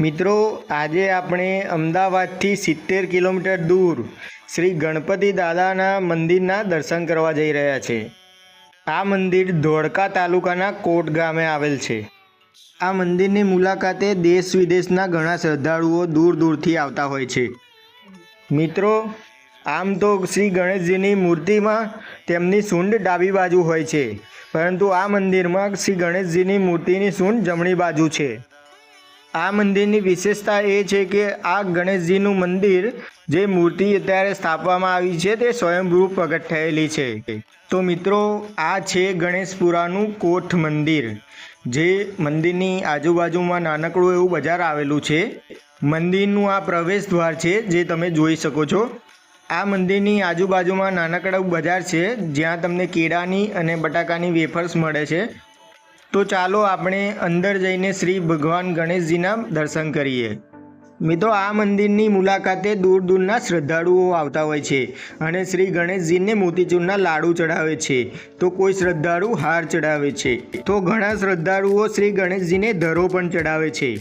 મિત્રો, આજે આપણે અમદાવાદથી સિત્તેર કિલોમીટર દૂર શ્રી ગણપતિ દાદાના મંદિરના દર્શન કરવા જઈ રહ્યા છે. આ મંદિર ધોળકા તાલુકાના કોટ ગામે આવેલ છે. આ મંદિરની મુલાકાતે દેશ વિદેશના ઘણા શ્રદ્ધાળુઓ દૂર દૂરથી આવતા હોય છે. મિત્રો, આમ તો શ્રી ગણેશજીની મૂર્તિમાં તેમની સૂંઢ ડાબી બાજુ હોય છે, પરંતુ આ મંદિરમાં શ્રી ગણેશજીની મૂર્તિની સૂંઢ જમણી બાજુ છે. આ મંદિરની વિશેષતા એ છે કે આ ગણેશજીનું મંદિર જે મૂર્તિ અત્યારે સ્થાપવામાં આવી છે તે સ્વયંભૂ પ્રગટ થયેલી છે. તો મિત્રો, આ છે ગણેશપુરાનું કોઠ મંદિર, જે મંદિરની આજુબાજુમાં નાનકડું એવું બજાર આવેલું છે. મંદિરનું આ પ્રવેશ દ્વાર છે જે તમે જોઈ શકો છો. આ મંદિરની આજુબાજુમાં નાનકડું બજાર છે, જ્યાં તમને કેળાની અને બટાકાની વેફર્સ મળે છે. તો ચાલો આપણે અંદર જઈને શ્રી ભગવાન ગણેશજીના દર્શન કરીએ. મિત્રો, આ મંદિરની મુલાકાતે દૂર દૂરના શ્રદ્ધાળુઓ આવતા હોય છે અને શ્રી ગણેશજીને મોતીચૂરના લાડુ ચડાવે છે. તો કોઈ શ્રદ્ધાળુ હાર ચડાવે છે. તો ઘણા શ્રદ્ધાળુઓ શ્રી ગણેશજીને ધરો પણ ચડાવે છે.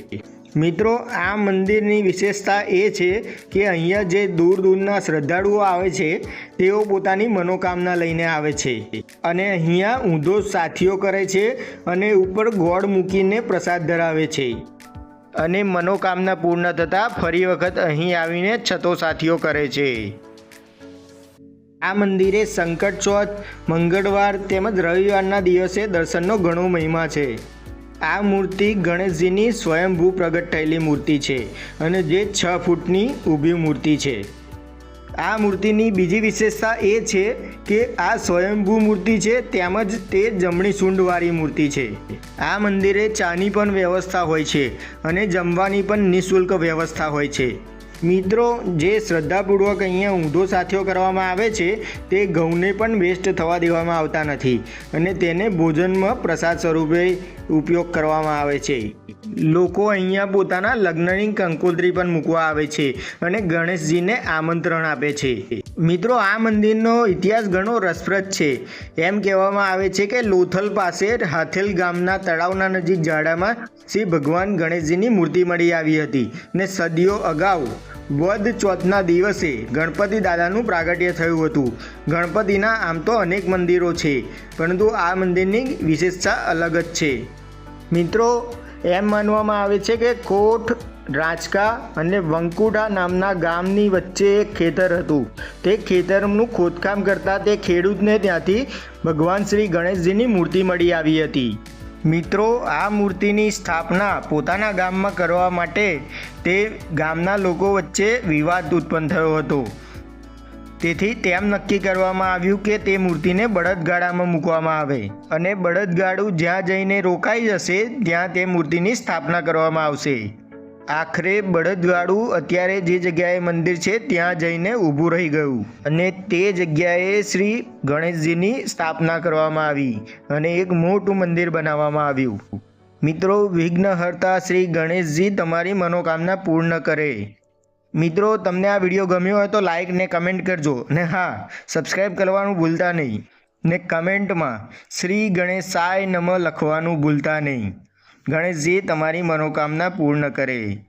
મિત્રો, આ મંદિરની વિશેષતા એ છે કે અહીંયા જે દૂર દૂરના શ્રદ્ધાળુઓ આવે છે, તેઓ પોતાની મનોકામના લઈને આવે છે. અને અહીંયા ઊંધો સાથીઓ કરે છે અને ઉપર ગોળ મૂકીને પ્રસાદ ધરાવે છે. અને મનોકામના પૂર્ણ થતાં ફરી વખત અહીં આવીને છતો સાથીઓ કરે છે. આ મંદિરે સંકટ ચોથ, મંગળવાર તેમજ રવિવારના દિવસે દર્શનનો ઘણો મહિમા છે. આ મૂર્તિ ગણેશજીની સ્વયંભૂ પ્રગટ થયેલી મૂર્તિ છે અને જે છ ફૂટની ઊભી મૂર્તિ છે. આ મૂર્તિની બીજી વિશેષતા એ છે કે આ સ્વયંભૂ મૂર્તિ છે તેમજ તે જમણી સૂંઢવાળી મૂર્તિ છે. આ મંદિરે ચાની પણ વ્યવસ્થા હોય છે અને જમવાની પણ નિઃશુલ્ક વ્યવસ્થા હોય છે. મિત્રો, જે શ્રદ્ધાપૂર્વક અહીંયા ઊંધો સાથિયો કરવામાં આવે છે, તે ઘઉંને પણ વેસ્ટ થવા દેવામાં આવતા નથી અને તેને ભોજનમાં પ્રસાદ સ્વરૂપે ઉપયોગ કરવામાં આવે છે. લોકો અહીંયા પોતાના લગ્નની કંકોત્રી પણ મૂકવા આવે છે અને ગણેશજીને આમંત્રણ આપે છે. મિત્રો, આ મંદિરનો ઇતિહાસ ઘણો રસપ્રદ છે. એમ કહેવામાં આવે છે કે લોથલ પાસે હાથેલ ગામના તળાવના નજીક ઝાડામાં શ્રી ભગવાન ગણેશજીની મૂર્તિ મળી આવી હતી ને સદીઓ અગાઉ વદ ચોથના દિવસે ગણપતિ દાદાનું પ્રાગટ્ય થયું હતું. ગણપતિના આમ તો અનેક મંદિરો છે, પરંતુ આ મંદિરની વિશેષતા અલગ જ છે. મિત્રો, એમ માનવામાં આવે છે કે કોઠ રાજકા અને વંકુડા નામના ગામની વચ્ચે એક ખેતર હતું. તે ખેતરનું ખોદકામ કરતા તે ખેડૂતને ત્યાંથી ભગવાન શ્રી ગણેશજીની મૂર્તિ મળી આવી હતી. મિત્રો, આ મૂર્તિની સ્થાપના પોતાના ગામમાં કરવા માટે તે ગામના લોકો વચ્ચે વિવાદ ઉત્પન્ન થયો હતો. તેથી તેમ નક્કી કરવામાં આવ્યું કે તે મૂર્તિને બળદગાડામાં મૂકવામાં આવે અને બળદગાડું જ્યાં જઈને રોકાઈ જશે, ત્યાં તે મૂર્તિની સ્થાપના કરવામાં આવશે. આખરે બળદગાડું અત્યારે જે જગ્યાએ મંદિર છે, ત્યાં જઈને ઊભું રહી ગયું. અને તે જગ્યાએ શ્રી ગણેશજીની સ્થાપના કરવામાં આવી અને એક મોટું મંદિર બનાવવામાં આવ્યું. મિત્રો વિઘ્નહર્તા શ્રી ગણેશજી તમારી મનોકામના પૂર્ણ કરે. મિત્રો, તમને આ વીડિયો ગમ્યો હોય તો લાઇક ને કમેન્ટ કરજો. ને હા સબસ્ક્રાઈબ કરવાનું ભૂલતા નહીં. ને કમેન્ટમાં શ્રી ગણેશાય નમ લખવાનું ભૂલતા નહીં. ગણેશજી તમારી મનોકામના પૂર્ણ કરે.